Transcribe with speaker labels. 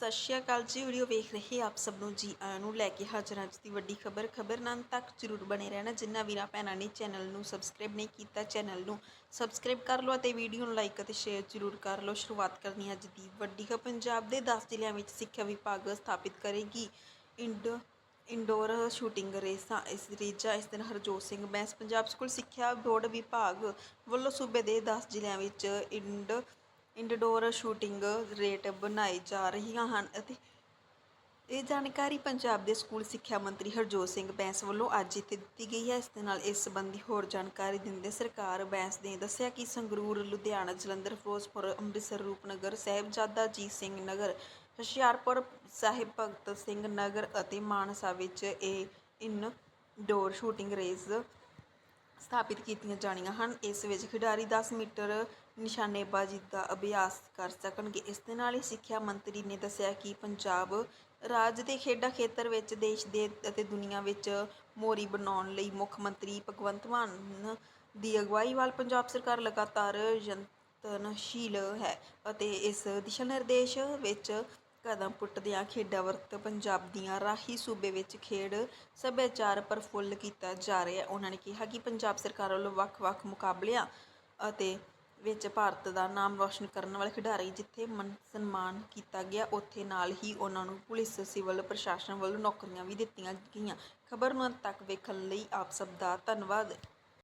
Speaker 1: ਸਤਿ ਸ਼੍ਰੀ ਅਕਾਲ ਜੀ, ਵੀਡੀਓ ਵੇਖ ਰਹੇ ਆਪ ਸਭ ਨੂੰ ਜੀ ਆਇਆਂ ਨੂੰ ਲੈ ਕੇ ਹਾਜ਼ਰ ਅੱਜ ਦੀ ਵੱਡੀ ਖਬਰ। ਖਬਰ ਨਾਲ ਤੱਕ ਜਰੂਰ ਬਣੇ ਰਹਿਣਾ। ਜਿੰਨਾ ਵੀਰਾਂ ਭੈਣਾਂ ਨੇ ਚੈਨਲ ਨੂੰ ਸਬਸਕ੍ਰਾਈਬ ਨਹੀਂ ਕੀਤਾ, ਚੈਨਲ ਨੂੰ ਸਬਸਕ੍ਰਾਈਬ ਕਰ ਲਓ ਅਤੇ ਵੀਡੀਓ ਨੂੰ ਲਾਈਕ ਅਤੇ ਸ਼ੇਅਰ ਜਰੂਰ ਕਰ ਲਓ। ਸ਼ੁਰੂਆਤ ਕਰਨੀ ਅੱਜ ਦੀ ਵੱਡੀ ਖਬਰ। ਪੰਜਾਬ ਦੇ 10 ਜ਼ਿਲ੍ਹਿਆਂ ਵਿੱਚ ਸਿੱਖਿਆ ਵਿਭਾਗ ਸਥਾਪਿਤ ਕਰੇਗੀ ਇੰਡ ਇੰਡੋਰ ਸ਼ੂਟਿੰਗ ਰੇਸਾਂ। ਇਸ ਰੀਜਾ ਇਸ ਦਿਨ ਹਰਜੋਤ ਸਿੰਘ ਬੈਂਸ, ਪੰਜਾਬ ਸਕੂਲ ਸਿੱਖਿਆ ਬੋਰਡ ਵਿਭਾਗ ਵੱਲੋਂ ਸੂਬੇ ਦੇ 10 ਜ਼ਿਲ੍ਹਿਆਂ ਵਿੱਚ ਇੰਡ ਇੰਡੋਰ ਸ਼ੂਟਿੰਗ ਰੇਟ ਬਣਾਏ ਜਾ ਰਹੀਆਂ ਹਨ ਅਤੇ ਇਹ ਜਾਣਕਾਰੀ ਪੰਜਾਬ ਦੇ ਸਕੂਲ ਸਿੱਖਿਆ ਮੰਤਰੀ ਹਰਜੋਤ ਸਿੰਘ ਬੈਂਸ ਵੱਲੋਂ ਅੱਜ ਇੱਥੇ ਦਿੱਤੀ ਗਈ ਹੈ। ਇਸ ਦੇ ਨਾਲ ਇਸ ਸੰਬੰਧੀ ਹੋਰ ਜਾਣਕਾਰੀ ਦਿੰਦੇ ਸਰਕਾਰ ਬੈਂਸ ਨੇ ਦੱਸਿਆ ਕਿ ਸੰਗਰੂਰ, ਲੁਧਿਆਣਾ, ਜਲੰਧਰ, ਫਿਰੋਜ਼ਪੁਰ, ਅੰਮ੍ਰਿਤਸਰ, ਰੂਪਨਗਰ ਸਾਹਿਬਜ਼ਾਦਾ ਜੀ ਸਿੰਘ ਨਗਰ, ਹੁਸ਼ਿਆਰਪੁਰ ਸਾਹਿਬ ਭਗਤ ਸਿੰਘ ਨਗਰ ਅਤੇ ਮਾਨਸਾ ਵਿੱਚ ਇਹ ਇਨ ਡੋਰ ਸ਼ੂਟਿੰਗ ਰੇਸ ਸਥਾਪਿਤ ਕੀਤੀਆਂ ਜਾਣੀਆਂ ਹਨ। ਇਸ ਵਿੱਚ ਖਿਡਾਰੀ 10 ਮੀਟਰ ਨਿਸ਼ਾਨੇਬਾਜ਼ੀ ਦਾ ਅਭਿਆਸ ਕਰ ਸਕਣਗੇ। ਇਸ ਦੇ ਨਾਲ ਹੀ ਸਿੱਖਿਆ ਮੰਤਰੀ ਨੇ ਦੱਸਿਆ ਕਿ ਪੰਜਾਬ ਰਾਜ ਦੇ ਖੇਡਾਂ ਖੇਤਰ ਵਿੱਚ ਦੇਸ਼ ਦੇ ਅਤੇ ਦੁਨੀਆ ਵਿੱਚ ਮੋਰੀ ਬਣਾਉਣ ਲਈ ਮੁੱਖ ਮੰਤਰੀ ਭਗਵੰਤ ਮਾਨ ਦੀ ਅਗਵਾਈ ਵਾਲ ਪੰਜਾਬ ਸਰਕਾਰ ਲਗਾਤਾਰ ਯਤਨਸ਼ੀਲ ਹੈ ਅਤੇ ਇਸ ਦਿਸ਼ਾ ਨਿਰਦੇਸ਼ ਵਿੱਚ ਕਦਮ ਪੁੱਟਦਿਆਂ ਖੇਡਾਂ ਵਰਤ ਪੰਜਾਬ ਦੀਆਂ ਰਾਹੀਂ ਸੂਬੇ ਵਿੱਚ ਖੇਡ ਸੱਭਿਆਚਾਰ ਪ੍ਰਫੁੱਲ ਕੀਤਾ ਜਾ ਰਿਹਾ। ਉਹਨਾਂ ਨੇ ਕਿਹਾ ਕਿ ਪੰਜਾਬ ਸਰਕਾਰ ਵੱਲੋਂ ਵੱਖ-ਵੱਖ ਮੁਕਾਬਲਿਆਂ ਅਤੇ ਵਿੱਚ ਭਾਰਤ ਦਾ ਨਾਮ ਰੌਸ਼ਨ ਕਰਨ ਵਾਲੇ ਖਿਡਾਰੀ ਜਿੱਥੇ ਮਨ ਸਨਮਾਨ ਕੀਤਾ ਗਿਆ, ਉੱਥੇ ਨਾਲ ਹੀ ਉਹਨਾਂ ਨੂੰ ਪੁਲਿਸ, ਸਿਵਲ ਪ੍ਰਸ਼ਾਸਨ ਵੱਲੋਂ ਨੌਕਰੀਆਂ ਵੀ ਦਿੱਤੀਆਂ ਗਈਆਂ। ਖਬਰ ਨੂੰ ਅੰਤ ਤੱਕ ਵੇਖਣ ਲਈ ਆਪ ਸਭ ਦਾ ਧੰਨਵਾਦ।